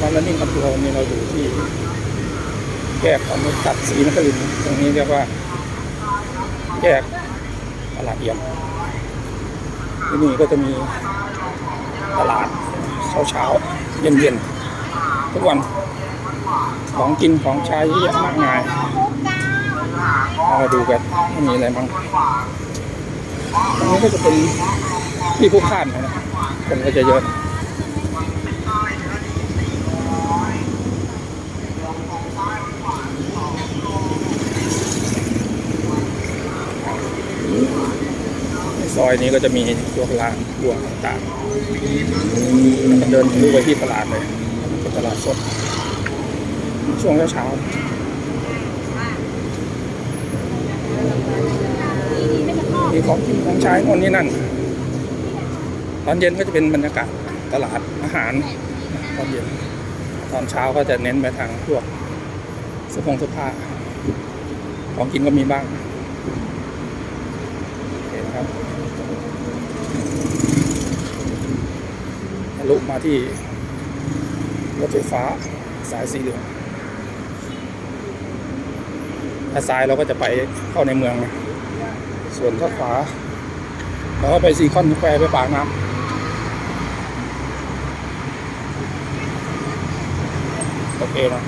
วันละนิ่งคำทัวร์วันนี้เราอยู่ที่แยกของตัดศรีนครินตรงนี้เรียกว่า แยกตลาดเอี่ยมที่นี่ก็จะมีตลาดเช้าเช้าๆเย็นเย็นๆทุกวันของกินของใช้เยอะมากมายเราดูกันว่มีอะไรบ้างตรงนี้ก็จะเป็นที่ผู้พล่านนะคนก็จะเยอะ ซอยนี้ก็จะมีพวกร้านรวงต่างๆแล้วก็เดินทะลุไปที่ตลาดเลยตลาดสด ช่วงเช้าๆมีของกินของใช้โน่นนี่นั่น ตอนเย็นก็จะเป็นบรรยากาศตลาดอาหารตอนเย็น ตอนเช้าก็จะเน้นไปทางพวกสื้องเสื้อผ้าของกินก็มีบ้างเห็นครับ ทะลุมาที่รถไฟฟ้าสายสีเหลืองถ้าซ้ายเราก็จะไปเข้าในเมือง ส่วนถ้าขวาเราก็ไปซีคอนแควร์ไปปากน้ำโอเคนะ